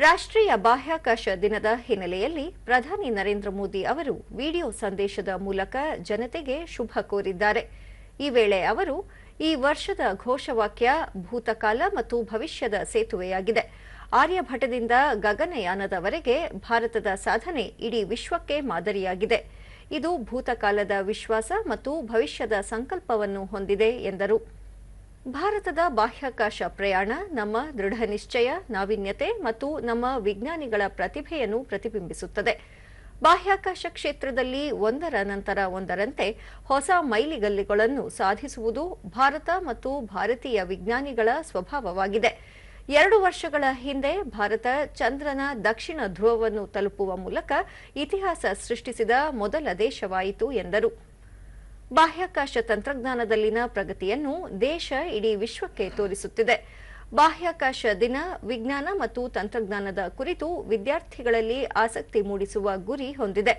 ರಾಷ್ಟ್ರೀಯ ಬಾಹ್ಯಾಕಾಶ ದಿನದ ಹಿನ್ನೆಲೆಯಲ್ಲಿ ಪ್ರಧಾನಿ ನರೇಂದ್ರ ಮೋದಿ ಅವರು ವಿಡಿಯೋ ಸಂದೇಶದ ಮೂಲಕ ಜನತೆಗೆ ಶುಭ ಕೋರಿದ್ದಾರೆ. ಈ ವೇಳೆ ಅವರು, ಈ ವರ್ಷದ ಘೋಷವಾಕ್ಯ ಭೂತಕಾಲ ಮತ್ತು ಭವಿಷ್ಯದ ಸೇತುವೆಯಾಗಿದೆ. ಆರ್ಯಭಟದಿಂದ ಗಗನಯಾನದವರೆಗೆ ಭಾರತದ ಸಾಧನೆ ಇಡೀ ವಿಶ್ವಕ್ಕೆ ಮಾದರಿಯಾಗಿದೆ. ಇದು ಭೂತಕಾಲದ ವಿಶ್ವಾಸ ಮತ್ತು ಭವಿಷ್ಯದ ಸಂಕಲ್ಪವನ್ನು ಹೊಂದಿದೆ ಎಂದರು. ಭಾರತದ ಬಾಹ್ಯಾಕಾಶ ಪ್ರಯಾಣ, ನಮ್ಮ ದೃಢ ನಿಶ್ಚಯ, ನಾವೀನ್ಯತೆ ಮತ್ತು ನಮ್ಮ ವಿಜ್ಞಾನಿಗಳ ಪ್ರತಿಭೆಯನ್ನು ಪ್ರತಿಬಿಂಬಿಸುತ್ತದೆ. ಬಾಹ್ಯಾಕಾಶ ಕ್ಷೇತ್ರದಲ್ಲಿ ಒಂದರ ನಂತರ ಒಂದರಂತೆ ಹೊಸ ಮೈಲಿಗಲ್ಲುಗಳನ್ನು ಸಾಧಿಸುವುದು ಭಾರತ ಮತ್ತು ಭಾರತೀಯ ವಿಜ್ಞಾನಿಗಳ ಸ್ವಭಾವವಾಗಿದೆ. ಎರಡು ವರ್ಷಗಳ ಹಿಂದೆ ಭಾರತ ಚಂದ್ರನ ದಕ್ಷಿಣ ಧ್ರುವವನ್ನು ತಲುಪುವ ಮೂಲಕ ಇತಿಹಾಸ ಸೃಷ್ಟಿಸಿದ ಮೊದಲ ದೇಶವಾಯಿತು ಎಂದರು. ಬಾಹ್ಯಾಕಾಶ ತಂತ್ರಜ್ಞಾನದಲ್ಲಿನ ಪ್ರಗತಿಯನ್ನು ದೇಶ ಇಡೀ ವಿಶ್ವಕ್ಕೆ ತೋರಿಸುತ್ತಿದೆ. ಬಾಹ್ಯಾಕಾಶ ದಿನ, ವಿಜ್ಞಾನ ಮತ್ತು ತಂತ್ರಜ್ಞಾನದ ಕುರಿತು ವಿದ್ಯಾರ್ಥಿಗಳಲ್ಲಿ ಆಸಕ್ತಿ ಮೂಡಿಸುವ ಗುರಿ ಹೊಂದಿದೆ.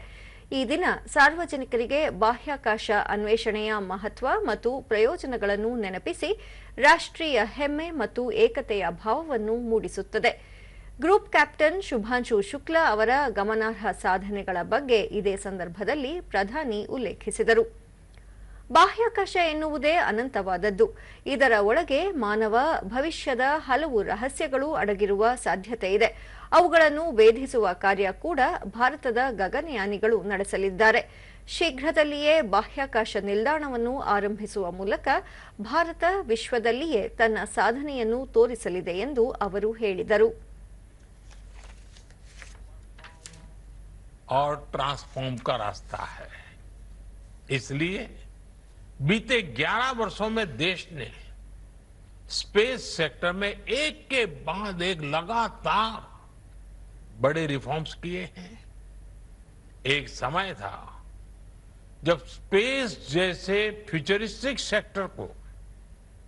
ಈ ದಿನ ಸಾರ್ವಜನಿಕರಿಗೆ ಬಾಹ್ಯಾಕಾಶ ಅನ್ವೇಷಣೆಯ ಮಹತ್ವ ಮತ್ತು ಪ್ರಯೋಜನಗಳನ್ನು ನೆನಪಿಸಿ ರಾಷ್ಟ್ರೀಯ ಹೆಮ್ಮೆ ಮತ್ತು ಏಕತೆಯ ಭಾವವನ್ನು ಮೂಡಿಸುತ್ತದೆ. ಗ್ರೂಪ್ ಕ್ಯಾಪ್ಟನ್ ಶುಭಾಂಶು ಶುಕ್ಲಾ ಅವರ ಗಮನಾರ್ಹ ಸಾಧನೆಗಳ ಬಗ್ಗೆ ಇದೇ ಸಂದರ್ಭದಲ್ಲಿ ಪ್ರಧಾನಿ ಉಲ್ಲೇಖಿಸಿದರು. ಬಾಹ್ಯಾಕಾಶ ಎನ್ನುವುದೇ ಅನಂತವಾದದ್ದು ಇದರ ಒಳಗೆ ಮಾನವ ಭವಿಷ್ಯದ ಹಲವು ರಹಸ್ಯಗಳು ಅಡಗಿರುವ ಸಾಧ್ಯತೆ ಇದೆ ಅವುಗಳನ್ನು ವೇಧಿಸುವ ಕಾರ್ಯ ಕೂಡ ಭಾರತದ ಗಗನಯಾನಿಗಳು ನಡೆಸಲಿದ್ದಾರೆ ಶೀಘ್ರದಲ್ಲಿಯೇ ಬಾಹ್ಯಾಕಾಶ ನಿಲ್ದಾಣವನ್ನು ಆರಂಭಿಸುವ ಮೂಲಕ ಭಾರತ ವಿಶ್ವದಲ್ಲಿಯೇ ತನ್ನ ಸಾಧನೆಯನ್ನು ತೋರಿಸಲಿದೆ ಎಂದು ಅವರು ಹೇಳಿದರು और ट्रांसफॉर्म का रास्ता है इसलिए बीते 11 वर्षों में देश ने स्पेस सेक्टर में एक के बाद एक लगातार बड़े रिफॉर्म्स किए हैं। एक समय था जब स्पेस जैसे फ्यूचरिस्टिक सेक्टर को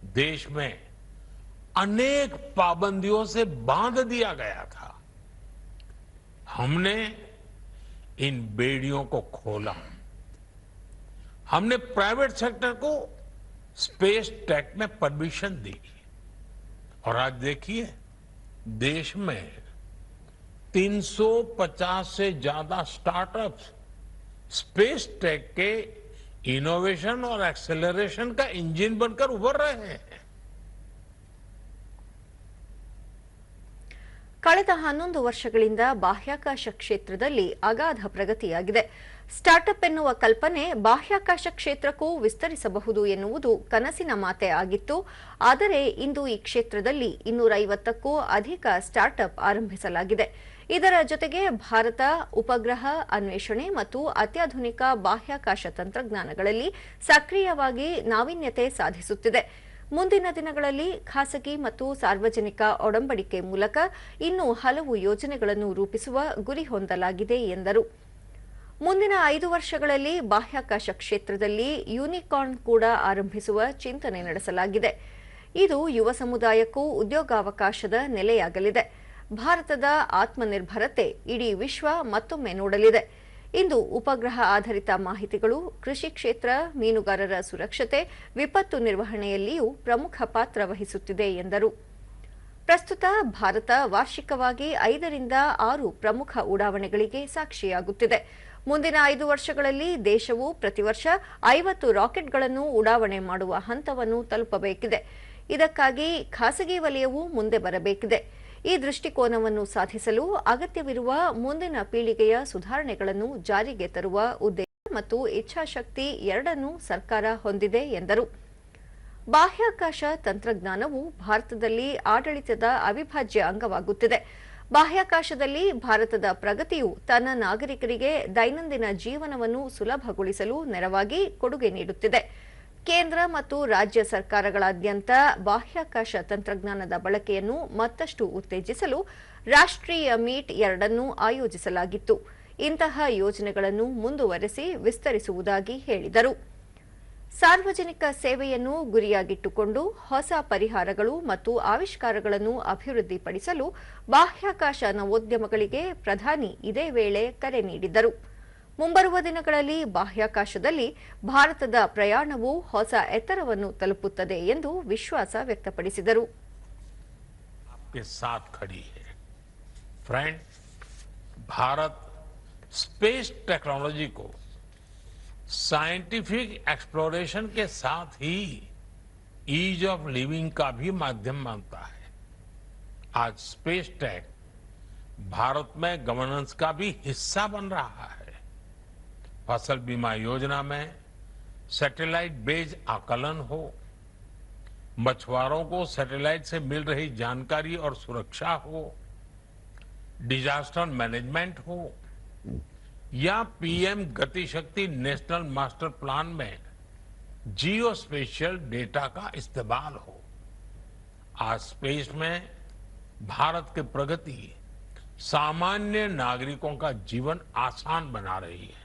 देश में अनेक पाबंदियों से बाँध दिया गया था। हमने इन बेड़ियों को खोला। हमने प्राइवेट सेक्टर को स्पेस टेक में परमिशन दी। और आज देखिए, देश में 350 से ज़्यादा स्टार्टअप्स स्पेस टेक के इनोवेशन और एक्सेलरेशन का इंजन बनकर उभर रहे हैं। ಕಳೆದ ಹನ್ನೊಂದು ವರ್ಷಗಳಿಂದ ಬಾಹ್ಯಾಕಾಶ ಕ್ಷೇತ್ರದಲ್ಲಿ ಅಗಾಧ ಪ್ರಗತಿಯಾಗಿದೆ. ಸ್ಟಾರ್ಟ್ಅಪ್ ಎನ್ನುವ ಕಲ್ಪನೆ ಬಾಹ್ಯಾಕಾಶ ಕ್ಷೇತ್ರಕ್ಕೂ ವಿಸ್ತರಿಸಬಹುದು ಎನ್ನುವುದು ಕನಸಿನ ಮಾತೆ ಆಗಿತ್ತು. ಆದರೆ ಇಂದು ಈ ಕ್ಷೇತ್ರದಲ್ಲಿ ಇನ್ನೂರೈವತ್ತಕ್ಕೂ ಅಧಿಕ ಸ್ಟಾರ್ಟ್ಅಪ್ ಆರಂಭಿಸಲಾಗಿದೆ. ಇದರ ಜೊತೆಗೆ ಭಾರತ, ಉಪಗ್ರಹ, ಅನ್ವೇಷಣೆ ಮತ್ತು ಅತ್ಯಾಧುನಿಕ ಬಾಹ್ಯಾಕಾಶ ತಂತ್ರಜ್ಞಾನಗಳಲ್ಲಿ ಸಕ್ರಿಯವಾಗಿ ನಾವೀನ್ಯತೆ ಸಾಧಿಸುತ್ತಿದೆ. ಮುಂದಿನ ದಿನಗಳಲ್ಲಿ ಖಾಸಗಿ ಮತ್ತು ಸಾರ್ವಜನಿಕ ಒಡಂಬಡಿಕೆ ಮೂಲಕ ಇನ್ನೂ ಹಲವು ಯೋಜನೆಗಳನ್ನು ರೂಪಿಸುವ ಗುರಿ ಹೊಂದಲಾಗಿದೆ ಎಂದರು. ಮುಂದಿನ ಐದು ವರ್ಷಗಳಲ್ಲಿ ಬಾಹ್ಯಾಕಾಶ ಕ್ಷೇತ್ರದಲ್ಲಿ ಯೂನಿಕಾರ್ನ್ ಕೂಡ ಆರಂಭಿಸುವ ಚಿಂತನೆ ನಡೆಸಲಾಗಿದೆ. ಇದು ಯುವ ಸಮುದಾಯಕ್ಕೂ ಉದ್ಯೋಗಾವಕಾಶದ ನೆಲೆಯಾಗಲಿದೆ. ಭಾರತದ ಆತ್ಮನಿರ್ಭರತೆ ಇಡೀ ವಿಶ್ವ ಮತ್ತೊಮ್ಮೆ ನೋಡಲಿದೆ. ಇಂದು ಉಪಗ್ರಹ ಆಧಾರಿತ ಮಾಹಿತಿಗಳು, ಕೃಷಿ ಕ್ಷೇತ್ರ, ಮೀನುಗಾರರ ಸುರಕ್ಷತೆ, ವಿಪತ್ತು ನಿರ್ವಹಣೆಯಲ್ಲಿಯೂ ಪ್ರಮುಖ ಪಾತ್ರ ವಹಿಸುತ್ತಿದೆ ಎಂದರು. ಪ್ರಸ್ತುತ ಭಾರತ ವಾರ್ಷಿಕವಾಗಿ ಐದರಿಂದ ಆರು ಪ್ರಮುಖ ಉಡಾವಣೆಗಳಿಗೆ ಸಾಕ್ಷಿಯಾಗುತ್ತಿದೆ. ಮುಂದಿನ ಐದು ವರ್ಷಗಳಲ್ಲಿ ದೇಶವು ಪ್ರತಿ ವರ್ಷ ಐವತ್ತು ರಾಕೆಟ್ಗಳನ್ನು ಉಡಾವಣೆ ಮಾಡುವ ಹಂತವನ್ನು ತಲುಪಬೇಕಿದೆ. ಇದಕ್ಕಾಗಿ ಖಾಸಗಿ ವಲಯವೂ ಮುಂದೆ ಬರಬೇಕಿದೆ. ಈ ದೃಷ್ಟಿಕೋನವನ್ನು ಸಾಧಿಸಲು ಅಗತ್ಯವಿರುವ ಮುಂದಿನ ಪೀಳಿಗೆಯ ಸುಧಾರಣೆಗಳನ್ನು ಜಾರಿಗೆ ತರುವ ಉದ್ದೇಶ ಮತ್ತು ಇಚ್ಛಾಶಕ್ತಿ ಎರಡನ್ನೂ ಸರ್ಕಾರ ಹೊಂದಿದೆ ಎಂದರು. ಬಾಹ್ಯಾಕಾಶ ತಂತ್ರಜ್ಞಾನವು ಭಾರತದಲ್ಲಿ ಆಡಳಿತದ ಅವಿಭಾಜ್ಯ ಅಂಗವಾಗುತ್ತಿದೆ. ಬಾಹ್ಯಾಕಾಶದಲ್ಲಿ ಭಾರತದ ಪ್ರಗತಿಯು ತನ್ನ ನಾಗರಿಕರಿಗೆ ದೈನಂದಿನ ಜೀವನವನ್ನು ಸುಲಭಗೊಳಿಸಲು ನೆರವಾಗಿ ಕೊಡುಗೆ ನೀಡುತ್ತಿದೆ. ಕೇಂದ್ರ ಮತ್ತು ರಾಜ್ಯ ಸರ್ಕಾರಗಳಾದ್ಯಂತ ಬಾಹ್ಯಾಕಾಶ ತಂತ್ರಜ್ಞಾನದ ಬಳಕೆಯನ್ನು ಮತ್ತಷ್ಟು ಉತ್ತೇಜಿಸಲು ರಾಷ್ಟ್ರೀಯ ಮೀಟ್ ಎರಡನ್ನೂ ಆಯೋಜಿಸಲಾಗಿತ್ತು. ಇಂತಹ ಯೋಜನೆಗಳನ್ನು ಮುಂದುವರೆಸಿ ವಿಸ್ತರಿಸುವುದಾಗಿ ಹೇಳಿದರು. ಸಾರ್ವಜನಿಕ ಸೇವೆಯನ್ನು ಗುರಿಯಾಗಿಟ್ಟುಕೊಂಡು ಹೊಸ ಪರಿಹಾರಗಳು ಮತ್ತು ಆವಿಷ್ಕಾರಗಳನ್ನು ಅಭಿವೃದ್ಧಿಪಡಿಸಲು ಬಾಹ್ಯಾಕಾಶ ನವೋದ್ಯಮಗಳಿಗೆ ಪ್ರಧಾನಿ ಇದೇ ವೇಳೆ ಕರೆ ನೀಡಿದರು. ಮುಂಬರುವ ದಿನಗಳಲ್ಲಿ ಬಾಹ್ಯಾಕಾಶದಲ್ಲಿ ಭಾರತದ ಪ್ರಯಾಣವು ಹೊಸ ಎತ್ತರವನ್ನು ತಲುಪುತ್ತದೆ ಎಂದು ವಿಶ್ವಾಸ ವ್ಯಕ್ತಪಡಿಸಿದರು के साथ खड़ी है फ्रेंड भारत स्पेस टेक्नोलॉजी को साइंटिफिक एक्सप्लोरेशन के साथ ही ईज ऑफ लिविंग का भी माध्यम मानता है आज स्पेस टेक भारत में गवर्नेंस का भी हिस्सा बन रहा है फ़सल बीमा योजना में सैटेलाइट बेज आकलन हो। मछुआरों को सैटेलाइट से मिल रही जानकारी और सुरक्षा हो। डिजास्टर मैनेजमेंट हो। या PM Gati Shakti national master plan में जियो स्पेशल डेटा का इस्तेमाल हो। आज स्पेस में भारत की प्रगति सामान्य नागरिकों का जीवन आसान बना रही है।